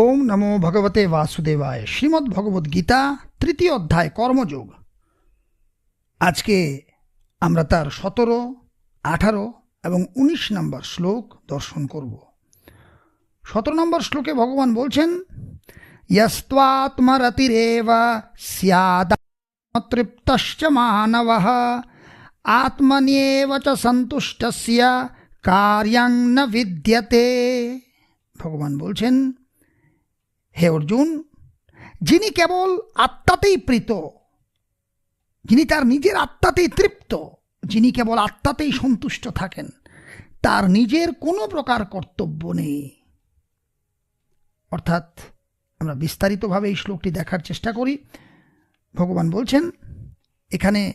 ওম নমো ভগবতে বাসুদেবায়। শ্রীমদ্ ভগবদ্ গীতা, তৃতীয় অধ্যায়, কর্মযোগ। আজকে আমরা তার সতেরো, আঠারো এবং উনিশ নম্বর শ্লোক দর্শন করব। সতেরো নম্বর শ্লোকে ভগবান বলছেন, ইয়স্ত্বাত্মরতিরেব স্যাদৃপ্তশ্চ মানব, আত্মনিয়েব চ সন্তুষ্টস্য, কার্যং ন বিদ্যতে। ভগবান বলছেন হে অর্জুন, যিনি কেবল আত্মাতেই প্রীত, যিনি তার নিজের আত্মাতেই তৃপ্ত, যিনি কেবল আত্মাতেই সন্তুষ্ট থাকেন, তার নিজের কোনো প্রকার কর্তব্য নেই। অর্থাৎ আমরা বিস্তারিতভাবে এই শ্লোকটি দেখার চেষ্টা করি। ভগবান বলছেন, এখানে,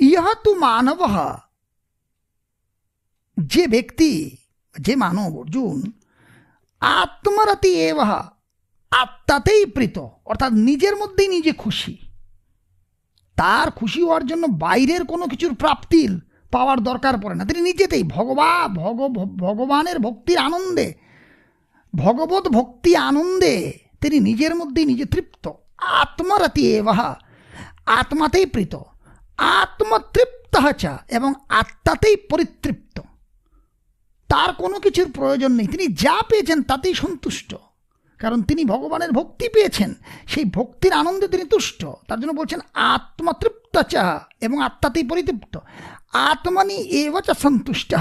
ইহা তু মানব। যে ব্যক্তি, যে মানব অর্জুন আত্মরতি এবাহ আত্মাতেই প্রীত, অর্থাৎ নিজের মধ্যেই নিজে খুশি। তার খুশি হওয়ার জন্য বাইরের কোনো কিছুর প্রাপ্তির পাওয়ার দরকার পড়ে না। তিনি নিজেতেই ভগবা ভগ ভগবানের ভক্তির আনন্দে, ভগবত ভক্তি আনন্দে তিনি নিজের মধ্যেই নিজে তৃপ্ত। আত্মরতি এবাহ আত্মাতেই প্রীত, আত্মতৃপ্ত চা এবং আত্মাতেই পরিতৃপ্ত। তার কোনো কিছুর প্রয়োজন নেই। তিনি যা পেয়েছেন তাতেই সন্তুষ্ট। কারণ তিনি ভগবানের ভক্তি পেয়েছেন। সেই ভক্তির আনন্দে তিনি তুষ্ট। তার জন্য বলছেন আত্মতৃপ্ত চা এবং আত্মাতেই পরিতৃপ্ত। আত্মানি এবাচ সন্তুষ্ট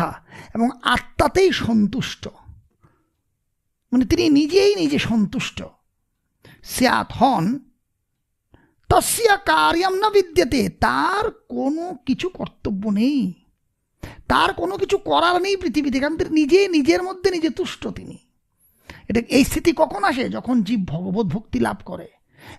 এবং আত্মাতেই সন্তুষ্ট। মানে তিনি নিজেই নিজে সন্তুষ্ট। স্যাত হন, তস্যা কার্যম না বিদ্যতে, তার কোনো কিছু কর্তব্য নেই। তার কোনো কিছু করার নেই পৃথিবীতে, কারণ নিজে, নিজের মধ্যে নিজে তুষ্ট তিনি। এটা এই স্থিতি কখন আসে? যখন জীব ভগবত ভক্তি লাভ করে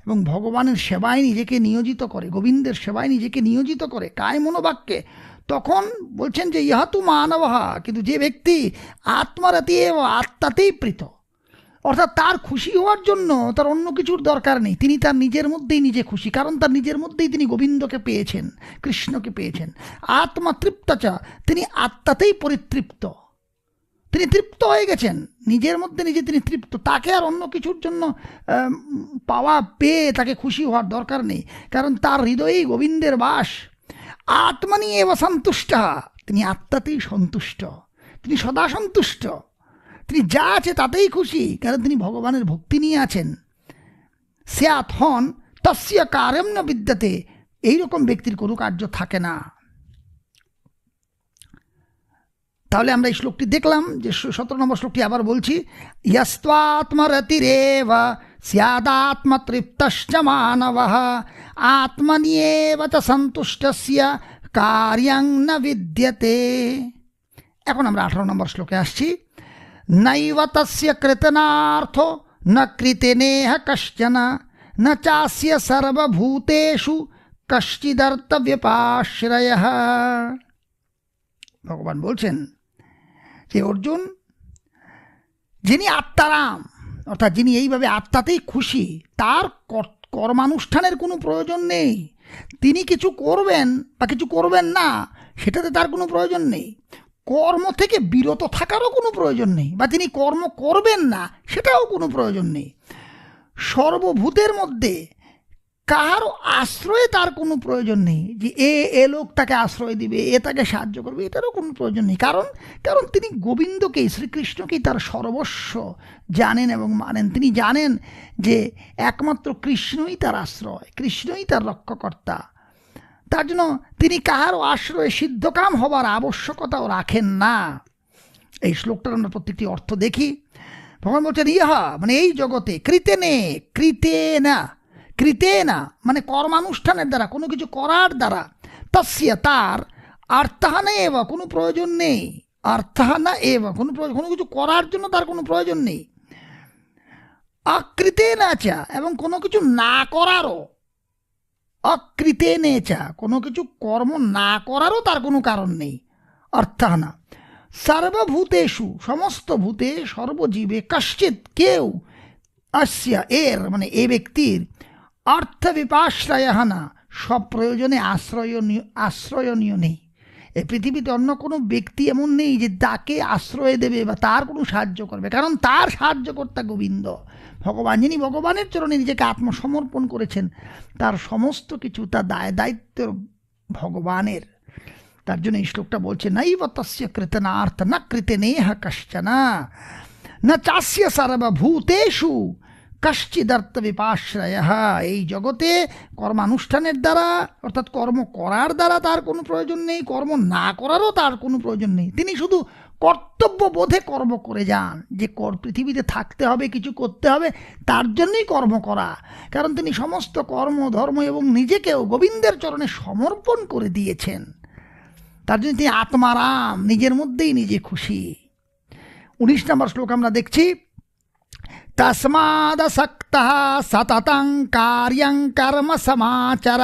এবং ভগবানের সেবায় নিজেকে নিয়োজিত করে, গোবিন্দের সেবায় নিজেকে নিয়োজিত করে, কায় মনোবাক্যে, তখন বলছেন যে ইহাতু মানবহা কিন্তু যে ব্যক্তি আত্মারাতি আত্মাতেই প্রীত। অর্থাৎ তার খুশি হওয়ার জন্য তার অন্য কিছুর দরকার নেই। তিনি তার নিজের মধ্যেই নিজে খুশি, কারণ তার নিজের মধ্যেই তিনি গোবিন্দকে পেয়েছেন, কৃষ্ণকে পেয়েছেন। আত্মা তৃপ্তচা তিনি আত্মাতেই পরিতৃপ্ত। তিনি তৃপ্ত হয়ে গেছেন। নিজের মধ্যে নিজে তিনি তৃপ্ত। তাকে আর অন্য কিছুর জন্য পাওয়া পেয়ে তাকে খুশি হওয়ার দরকার নেই। কারণ তার হৃদয়েই গোবিন্দের বাস। আত্মা নিয়ে এবার সন্তুষ্ট। তিনি আত্মাতেই সন্তুষ্ট। তিনি সদা সন্তুষ্ট। তিনি যা আছে তাতেই খুশি কারণ তিনি ভগবানের ভক্তি নিয়ে আছেন? স্যাত হন তস্য কার্যম ন বিদ্যাতে। এইরকম ব্যক্তির কোনো কার্য থাকে না। তাহলে আমরা এই শ্লোকটি দেখলাম, যে সতেরো নম্বর শ্লোকটি আবার বলছি, ইয়স্ত্বাত্মরতিরেব স্যাদাত্মতৃপ্তশ্চ মানব। আত্মনিয়েব চ সন্তুষ্টস্য কার্যং ন বিদ্যতে। এখন আমরা আঠারো নম্বর শ্লোকে আসছি। নৈব কৃতনার্থো ন কৃতেনেহ কশ্চন ন চাস্য সর্বভূতেষু কশ্চিদর্তব্যপাশ্রয় ভগবান বলছেন যে অর্জুন, যিনি আত্মারাম, অর্থাৎ যিনি এইভাবে আত্মাতেই খুশি, তার কর্মানুষ্ঠানের কোনো প্রয়োজন নেই। তিনি কিছু করবেন বা কিছু করবেন না, সেটাতে তার কোনো প্রয়োজন নেই। কর্ম থেকে বিরত থাকারও কোনো প্রয়োজন নেই বা তিনি কর্ম করবেন না, সেটাও কোনো প্রয়োজন নেই। সর্বভূতের মধ্যে কারও আশ্রয়ে তার কোনো প্রয়োজন নেই যে এ এ লোক তাকে আশ্রয় দিবে, এ তাকে সাহায্য করবে, এটারও কোনো প্রয়োজন নেই। কারণ কারণ তিনি গোবিন্দকেই, শ্রীকৃষ্ণকেই তার সর্বস্ব জানেন এবং মানেন। তিনি জানেন যে একমাত্র কৃষ্ণই তার আশ্রয়, কৃষ্ণই তার রক্ষকর্তা। তার জন্য তিনি কাহারও আশ্রয়ে সিদ্ধকাম হবার আবশ্যকতাও রাখেন না। এই শ্লোকটার আমরা প্রত্যেকটি অর্থ দেখি। ভগবান বলছেন, ইহা মানে এই জগতে কৃতে নে কৃতে না কৃতে না মানে কর্মানুষ্ঠানের দ্বারা, কোনো কিছু করার দ্বারা তস্য তার, আর্থাহানা এবা, কোনো প্রয়োজন নেই। আর্থাহানা এবা, কোনো প্রয়োজন, কোনো কিছু করার জন্য তার কোনো প্রয়োজন নেই। আকৃতে না চা এবং কোনো কিছু না করারও অকৃতে নেচা। কোনো কিছু কর্ম না করারও তার কোনো কারণ নেই। অর্থানা সর্বভূতেষু, সমস্ত ভূতে সর্বজীবে কশ্চিৎ কেউ আসিয়া এর মানে এ ব্যক্তির অর্থ বিপাশ্রয় না সব প্রয়োজনে আশ্রয়নীয় আশ্রয়নীয় নেই। এই পৃথিবীতে অন্য কোনো ব্যক্তি এমন নেই যে তাকে আশ্রয় দেবে বা তার কোনো সাহায্য করবে। কারণ তার সাহায্যকর্তা গোবিন্দ। ভগবান, যিনি ভগবানের চরণে নিজেকে আত্মসমর্পণ করেছেন, তার সমস্ত কিছু, তার দায় দায়িত্ব ভগবানের। তার জন্য এই শ্লোকটা বলছে, নৈব তস্য কৃতনার্থ, না কৃতে নেহ কশ্চনা, না চাস্য সর্বভূতেষু কশ্চিদর্থ বিপাশ্রয় এই জগতে কর্মানুষ্ঠানের দ্বারা, অর্থাৎ কর্ম করার দ্বারা তার কোনো প্রয়োজন নেই, কর্ম না করারও তার কোনো প্রয়োজন নেই। তিনি শুধু কর্তব্য বোধে কর্ম করে যান, যে কর পৃথিবীতে থাকতে হবে, কিছু করতে হবে, তার জন্যই কর্ম করা। কারণ তিনি সমস্ত কর্ম, ধর্ম এবং নিজেকেও গোবিন্দের চরণে সমর্পণ করে দিয়েছেন। তার জন্য তিনি আত্মারাম, নিজের মধ্যেই নিজে খুশি। উনিশ নম্বর শ্লোক আমরা দেখছি তসমাদসক্ত সততং কার্যং কর্ম সমাচর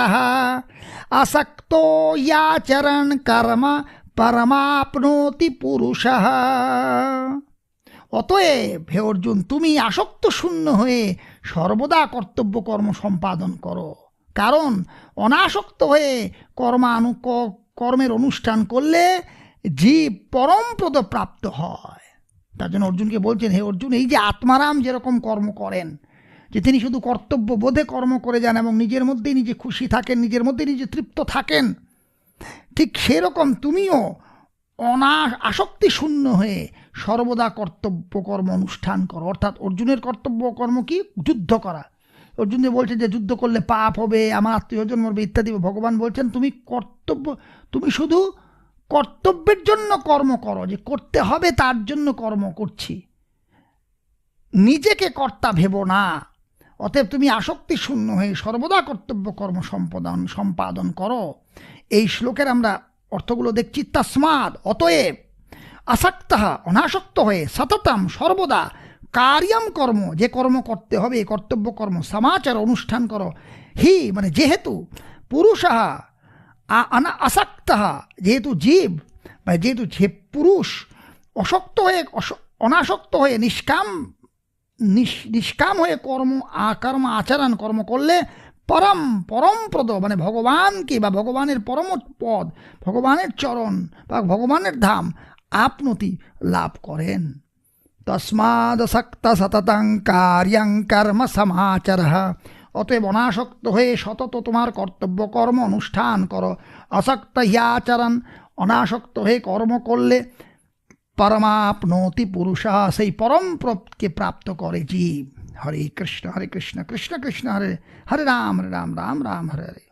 আসক্তো ইয়াচরণ কর্ম পরমাপ্নোতি পুরুষ অতএব, হে অর্জুন, তুমি আসক্ত শূন্য হয়ে সর্বদা কর্তব্য কর্ম সম্পাদন করো। কারণ, অনাসক্ত হয়ে কর্মানু কর্মের অনুষ্ঠান করলে জীব পরমপ্রদ প্রাপ্ত হয়। তার জন্য অর্জুনকে বলছেন, হে অর্জুন, এই যে আত্মারাম যেরকম কর্ম করেন, যে তিনি শুধু কর্তব্য বোধে কর্ম করে যান এবং নিজের মধ্যেই নিজে খুশি থাকেন, নিজের মধ্যে নিজে তৃপ্ত থাকেন, ঠিক সেরকম তুমিও অনা আসক্তি শূন্য হয়ে সর্বদা কর্তব্য কর্ম অনুষ্ঠান করো। অর্থাৎ অর্জুনের কর্তব্য কর্ম কি? যুদ্ধ করা। অর্জুন যে বলছে যে যুদ্ধ করলে পাপ হবে, আমার আত্মীয়জন মরবে ইত্যাদি, ভগবান বলছেন, তুমি কর্তব্য, তুমি শুধু কর্তব্যের জন্য কর্ম করো, যে করতে হবে তার জন্য কর্ম করছি। নিজেকে কর্তা ভেবো না, অতএব তুমি আসক্তি শূন্য হয়ে সর্বদা কর্তব্য কর্ম সম্পাদন সম্পাদন করো। এই শ্লোকের আমরা অর্থগুলো দেখছি তসমাদ অতএব আসক্তা, অনাসক্ত হয়ে সততম সর্বদা কার্যম কর্ম, যে কর্ম করতে হবে কর্তব্য কর্ম, সমাচার, অনুষ্ঠান করো। হি মানে যেহেতু পুরুষ আনা যেহেতু জীব, বা যেহেতু যে পুরুষ, অশক্ত হয়ে অনাসক্ত হয়ে নিষ্কাম নিষ্কাম হয়ে কর্ম আকর্ম আচরণ, কর্ম করলে পরম, পরমপ্রদ মানে ভগবানকে বা ভগবানের পরম পদ, ভগবানের চরণ, বা ভগবানের ধাম আপনতি লাভ করেন। তসমাদসক্ত সততং কার্যং কর্ম সমাচার। অতএব অনাসক্ত হয়ে সতত তোমার কর্তব্য, কর্ম, অনুষ্ঠান করো। আসক্ত হিয়াচরণ, অনাসক্ত হয়ে কর্ম করলে পরমাপনতি পুরুষা সেই পরম প্রকে প্রাপ্ত করে জীব। হরে কৃষ্ণ হরে কৃষ্ণ কৃষ্ণ কৃষ্ণ, হরে হরে রাম হরে রাম রাম রাম, হরে হরে।